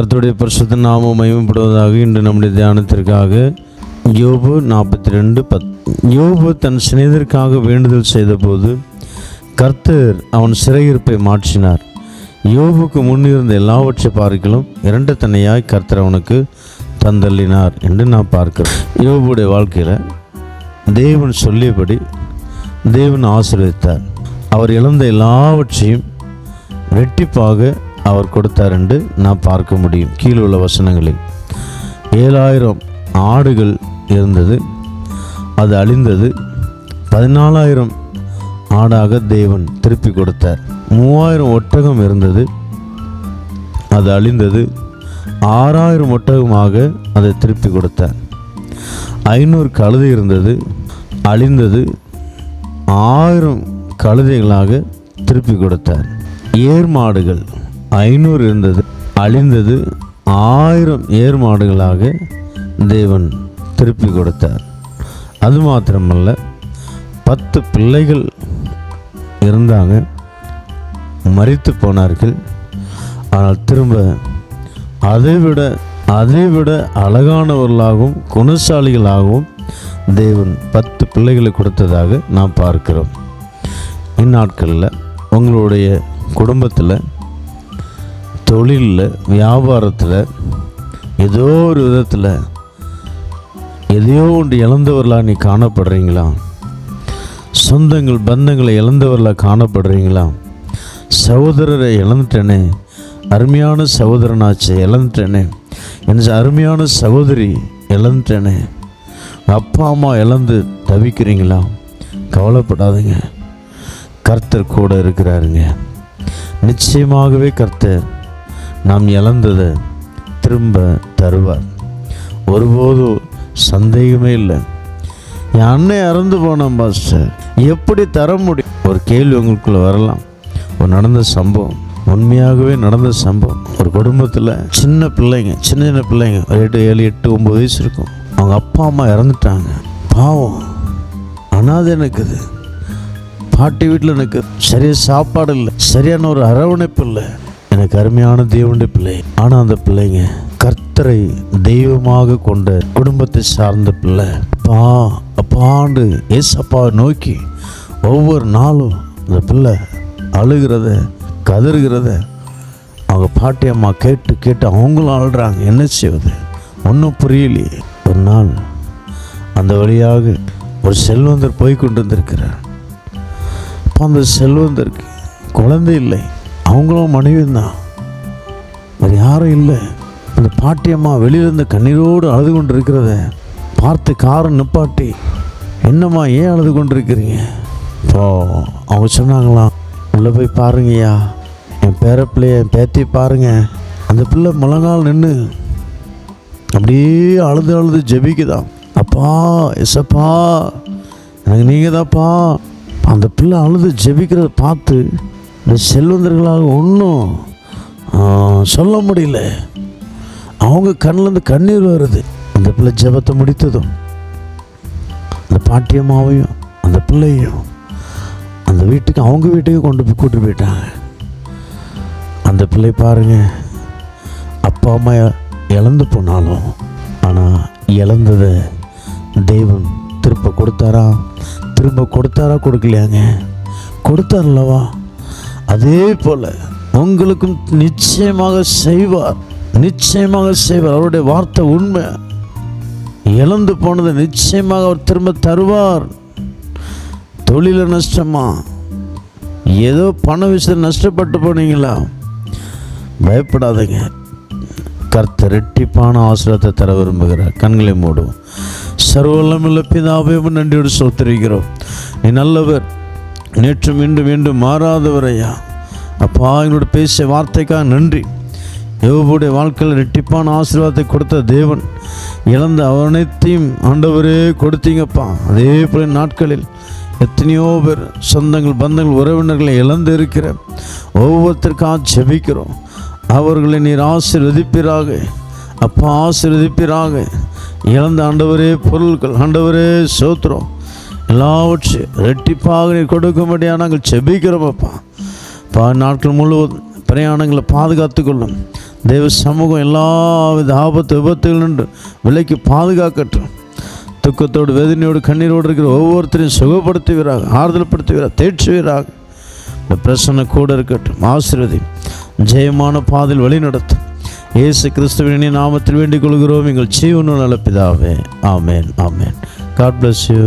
கர்த்தருடைய பரிசுத்த நாமம் மயமப்படுவதாக இன்று நம்முடைய தியானத்திற்காக யோபு நாற்பத்தி ரெண்டு பத் யோபு தன் சிநேதருக்காக வேண்டுதல் செய்தபோது கர்த்தர் அவன் சிறையிருப்பை மாற்றினார். யோபுக்கு முன்னிருந்த எல்லாவற்றை பார்க்கலும் இரண்டு தன்னையாய் கர்த்தர் அவனுக்கு தந்தள்ளினார் என்று நான் பார்க்கிறேன் யோபுடைய வாழ்க்கையில் தேவன் சொல்லியபடி தேவன் ஆசீர்வதித்தார். அவர் இழந்த எல்லாவற்றையும் ரெட்டிப்பாக அவர் கொடுத்தார் என்று நான் பார்க்க முடியும். கீழே உள்ள வசனங்களில் ஏழாயிரம் ஆடுகள் இருந்தது அது அழிந்தது. பதினாலாயிரம் ஆடாக தேவன் திருப்பி கொடுத்தார். மூவாயிரம் ஒட்டகம் இருந்தது அது அழிந்தது. ஆறாயிரம் ஒட்டகமாக அதை திருப்பி கொடுத்தார். ஐநூறு கழுதை இருந்தது அழிந்தது. ஆயிரம் கழுதைகளாக திருப்பி கொடுத்தார். ஏர் மாடுகள் ஐநூறு இருந்தது. அழிந்தது ஆயிரம் ஏர் மாடுகளாக தேவன் திருப்பி கொடுத்தார். அது மாத்திரமல்ல பத்து பிள்ளைகள் இருந்தாங்க. மறித்து போனார்கள். ஆனால் திரும்ப அதைவிட அதைவிட அழகானவர்களாகவும் குணசாலிகளாகவும் தேவன் பத்து பிள்ளைகளை கொடுத்ததாக நாம் பார்க்கிறோம். இந்நாட்களில் உங்களுடைய குடும்பத்தில் தொழிலில் வியாபாரத்தில் ஏதோ ஒரு விதத்தில் எதையோ ஒன்று இழந்தவர்களாக நீ காணப்படுறீங்களா? சொந்தங்கள் பந்தங்களை இழந்தவர்களாக காணப்படுறீங்களா? சகோதரரை இழந்துட்டேனே அருமையான சகோதரனாச்சு இழந்துட்டேனே என் அருமையான சகோதரி இழந்துட்டேனே அப்பா அம்மா இழந்து தவிக்கிறீங்களா? கவலைப்படாதுங்க. கர்த்தர் கூட இருக்கிறாருங்க. நிச்சயமாகவே கர்த்தர் நாம் இழந்ததை திரும்ப தருவார். ஒருபோதும் சந்தேகமே இல்லை. என் அண்ணன் இறந்து போனான் பாஸ்டர். எப்படி தர முடியும் ஒரு கேள்வி உங்களுக்குள்ள வரலாம். ஒரு நடந்த சம்பவம். உண்மையாகவே நடந்த சம்பவம். ஒரு குடும்பத்தில் சின்ன பிள்ளைங்க சின்ன சின்ன பிள்ளைங்க. ஒரு எட்டு ஏழு எட்டு ஒம்பது வயசு இருக்கும். அவங்க அப்பா அம்மா இறந்துட்டாங்க. பாவம். அனாதை எனக்குது. பாட்டி வீட்டில் எனக்கு சரியாக சாப்பாடு இல்லை. சரியான ஒரு அரவணைப்பு இல்லை. எனக்கு அருமையான தேவனுடைய பிள்ளை ஆனால் அந்த பிள்ளைங்க கர்த்தரை தெய்வமாக கொண்ட குடும்பத்தை சார்ந்த பிள்ளை. அப்பா அப்பாண்டு ஏசப்பாவை நோக்கி ஒவ்வொரு நாளும் அந்த பிள்ளை அழுகிறத கதறுகிறத அவங்க பாட்டி அம்மா கேட்டு கேட்டு அவங்களும் அழுறாங்க. என்ன செய்வது? ஒன்றும் புரியலையே. ஒரு நாள் அந்த வழியாக ஒரு செல்வந்தர் போய் கொண்டு வந்திருக்கிறார் அப்போ அந்த செல்வந்தருக்கு குழந்தை இல்லை. அவங்களும் மனைவியும் தான். வேறு யாரும் இல்லை. அந்த பாட்டியம்மா வெளியிலிருந்து கண்ணீரோடு அழுது கொண்டு இருக்கிறத பார்த்து காரை நிப்பாட்டி என்னம்மா ஏன் அழுது கொண்டு இருக்கிறீங்க இப்போ அவங்க சொன்னாங்களாம் உள்ளே போய் பாருங்கய்யா. என் பேர பிள்ளைய என் பேத்தி பாருங்கள் அந்த பிள்ளை முழங்கால் நின்று அப்படியே அழுது அழுது ஜெபிக்குதாம். அப்பா எசப்பா எனக்கு நீங்கள் தான்ப்பா அந்த பிள்ளை அழுது ஜெபிக்கிறத பார்த்து இந்த செல்வந்தர்களாக ஒன்றும் சொல்ல முடியல. அவங்க கண்ணிலேருந்து கண்ணீர் வருது. அந்த பிள்ளை ஜெபத்தை முடித்ததும் அந்த பாட்டியம்மாவையும் அந்த பிள்ளையும் அந்த வீட்டுக்கு அவங்க வீட்டுக்கு கொண்டு போய் கூட்டி போயிட்டாங்க. அந்த பிள்ளை பாருங்க அப்பா அம்மா இழந்து போனாலும் ஆனால் இழந்ததை தெய்வம் திரும்ப கொடுத்தாரா? திரும்ப கொடுத்தாரா கொடுக்கலையாங்க? கொடுத்தார்லவா அதே போல் உங்களுக்கும் நிச்சயமாக செய்வார் நிச்சயமாக செய்வார். அவருடைய வார்த்தை உண்மை. இழந்து போனதை நிச்சயமாக அவர் திரும்ப தருவார். தொழில நஷ்டமா? ஏதோ பண விஷயம் நஷ்டப்பட்டு போனீங்களா? பயப்படாதீங்க. கர்த்த ரெட்டிப்பான ஆசிரியத்தை தர விரும்புகிறார். கண்களை மூடும் சர்வல்லமில்ல பிதாபயமும் உம்மை நன்றியோடு சோத்தரிக்கிறோம் நீ நல்லவர். நேற்று மீண்டும் மீண்டும் மாறாதவரையா? அப்பா எங்களோட பேசிய வார்த்தைக்காக நன்றி. யோபுடைய வாழ்க்கையில் ரெட்டிப்பான ஆசீர்வாதத்தை கொடுத்த தேவன் இழந்த அனைத்தையும் ஆண்டவரே கொடுத்தீங்கப்பா. அதே போல நாட்களில் எத்தனையோ பேர் சொந்தங்கள் பந்தங்கள் உறவினர்களை இழந்து இருக்கிற ஒவ்வொருத்தருக்காக ஜெபிக்கிறோம். அவர்களை நீர் ஆசீர்வதிப்பீராக. அப்பா ஆசீர்வதிப்பீராக. இழந்த ஆண்டவரே பொருட்கள் ஆண்டவரே சோத்திரம். எல்லாவற்றையும் ரெட்டிப்பாக நீ கொடுக்கும்படியாக நாங்கள் செபிக்கிறோமப்பா பா நாட்கள் முழுவதும் பிரயாணங்களை பாதுகாத்து கொள்ளும். தெய்வ சமூகம் எல்லா வித ஆபத்து விபத்துகள் நின்று விலைக்கு பாதுகாக்கட்டும். துக்கத்தோடு வேதனையோடு கண்ணீரோடு இருக்கிற ஒவ்வொருத்தரையும் சுகப்படுத்துவீராக ஆறுதல் படுத்துவீராக தேற்றுவீராக. இந்த பிரச்சனை கூட இருக்கட்டும். ஆசிர்வதி ஜெயமான பாதையில் வழிநடத்தும் இயேசு கிறிஸ்துவின் நாமத்தில் வேண்டிக் கொள்கிறோம். எங்கள் ஜீவனுள்ள பிதாவே. ஆமேன் ஆமேன். God bless you